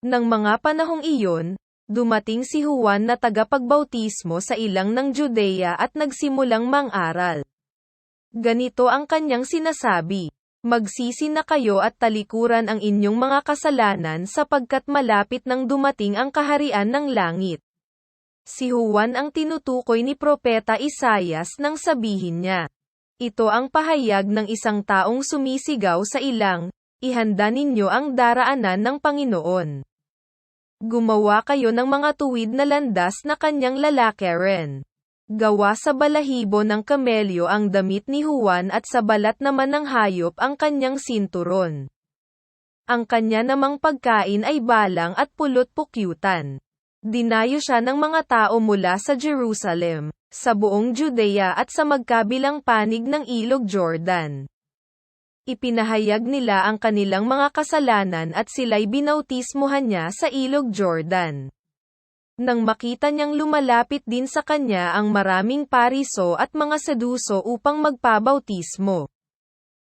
Nang mga panahong iyon, dumating si Juan na tagapagbautismo sa ilang ng Judea at nagsimulang mang-aral. Ganito ang kanyang sinasabi. Magsisi na kayo at talikuran ang inyong mga kasalanan sapagkat malapit nang dumating ang kaharian ng langit. Si Juan ang tinutukoy ni Propeta Isayas nang sabihin niya. Ito ang pahayag ng isang taong sumisigaw sa ilang, ihanda ninyo ang daraanan ng Panginoon. Gumawa kayo ng mga tuwid na landas na kanyang lalakarin. Gawa sa balahibo ng kamelyo ang damit ni Juan at sa balat naman ng hayop ang kanyang sinturon. Ang kanya namang pagkain ay balang at pulot-pukyutan. Dinayo siya ng mga tao mula sa Jerusalem, sa buong Judea at sa magkabilang panig ng ilog Jordan. Ipinahayag nila ang kanilang mga kasalanan at sila'y binautismuhan niya sa ilog Jordan. Nang makita niyang lumalapit din sa kanya ang maraming pariso at mga seduso upang magpabautismo.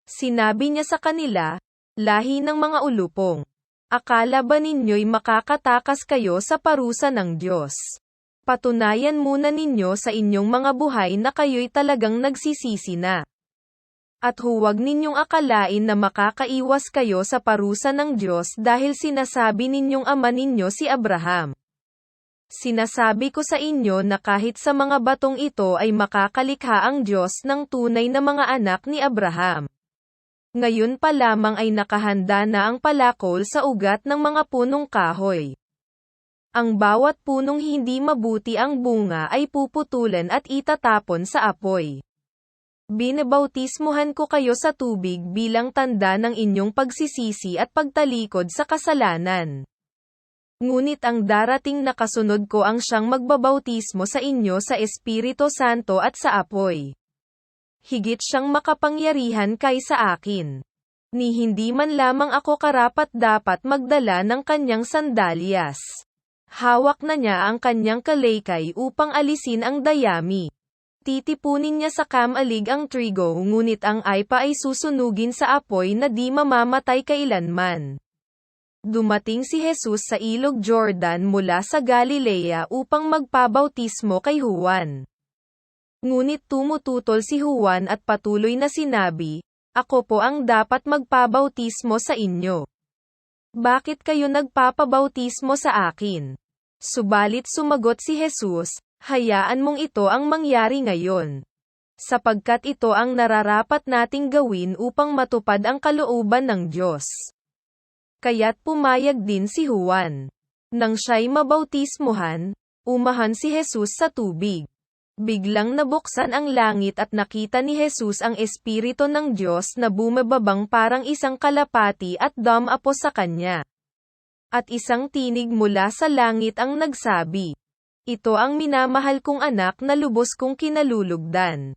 Sinabi niya sa kanila, lahi ng mga ulupong. Akala ba ninyo'y makakatakas kayo sa parusa ng Diyos? Patunayan muna ninyo sa inyong mga buhay na kayo'y talagang nagsisisi na. At huwag ninyong akalain na makakaiwas kayo sa parusa ng Diyos dahil sinasabi ninyong ama ninyo si Abraham. Sinasabi ko sa inyo na kahit sa mga batong ito ay makakalikha ang Diyos ng tunay na mga anak ni Abraham. Ngayon pa lamang ay nakahanda na ang palakol sa ugat ng mga punong kahoy. Ang bawat punong hindi mabuti ang bunga ay puputulan at itatapon sa apoy. Binebautismuhan ko kayo sa tubig bilang tanda ng inyong pagsisisi at pagtalikod sa kasalanan. Ngunit ang darating na kasunod ko ang siyang magbabautismo sa inyo sa Espiritu Santo at sa apoy. Higit siyang makapangyarihan kaysa akin. Ni hindi man lamang ako karapat dapat magdala ng kanyang sandalyas. Hawak na niya ang kanyang kalaykay upang alisin ang dayami. Titipunin niya sa kamalig ang trigo ngunit ang aipa ay susunugin sa apoy na di mamamatay kailanman. Dumating si Jesus sa ilog Jordan mula sa Galilea upang magpabautismo kay Juan. Ngunit tumututol si Juan at patuloy na sinabi, Ako po ang dapat magpabautismo sa inyo. Bakit kayo nagpapabautismo sa akin? Subalit sumagot si Jesus, Hayaan mong ito ang mangyari ngayon. Sapagkat ito ang nararapat nating gawin upang matupad ang kalooban ng Diyos kaya't pumayag din si Juan. Nang siya'y mabautismuhan, umahan si Jesus sa tubig. Biglang nabuksan ang langit at nakita ni Jesus ang Espiritu ng Diyos na bumababang parang isang kalapati at dumapo sa kanya. At isang tinig mula sa langit ang nagsabi, Ito ang minamahal kong anak na lubos kong kinalulugdan.